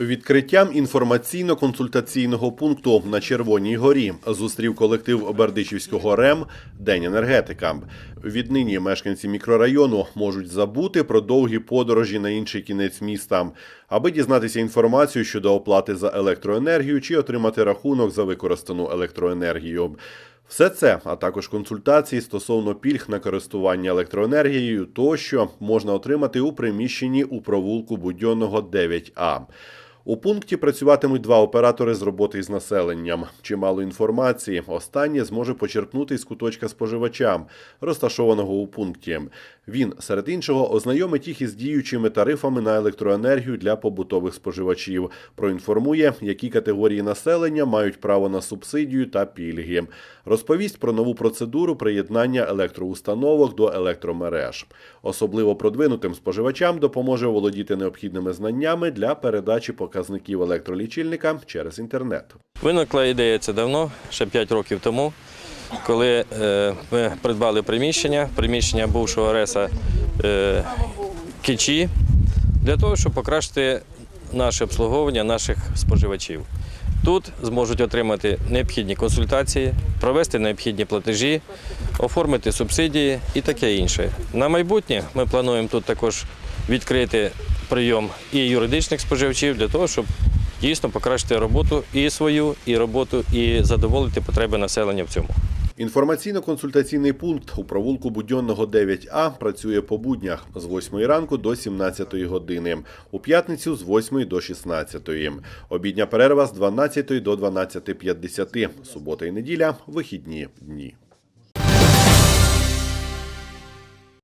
Відкриттям інформаційно-консультаційного пункту на Червоній горі зустрів колектив Бердичівського РЕМ День енергетика. Віднині мешканці мікрорайону можуть забути про довгі подорожі на інший кінець міста, аби дізнатися інформацію щодо оплати за електроенергію чи отримати рахунок за використану електроенергію. Все це, а також консультації стосовно пільг на користування електроенергією, тощо можна отримати у приміщенні у провулку Будьонного 9А. У пункті працюватимуть два оператори з роботи із населенням. Чимало інформації останнє зможе почерпнути з куточка споживача, розташованого у пункті. Він, серед іншого, ознайомить їх із діючими тарифами на електроенергію для побутових споживачів, проінформує, які категорії населення мають право на субсидію та пільги. Розповість про нову процедуру приєднання електроустановок до електромереж. Особливо продвинутим споживачам допоможе володіти необхідними знаннями для передачі показників електролічильника через інтернет. Виникла ідея це давно, ще 5 років тому, коли е, ми придбали приміщення, приміщення бувшого РЕСа е, Кичі, для того, щоб покращити наше обслуговування наших споживачів. Тут зможуть отримати необхідні консультації, провести необхідні платежі, оформити субсидії і таке інше. На майбутнє ми плануємо тут також відкрити прийом і юридичних споживачів для того, щоб дійсно покращити роботу і свою, і роботу, і задоволити потреби населення в цьому. Інформаційно-консультаційний пункт у провулку Будьонного 9А працює по буднях з 8 ранку до 17 години, у п'ятницю з 8 до 16. Обідня перерва з 12 до 12.50, субота і неділя – вихідні дні.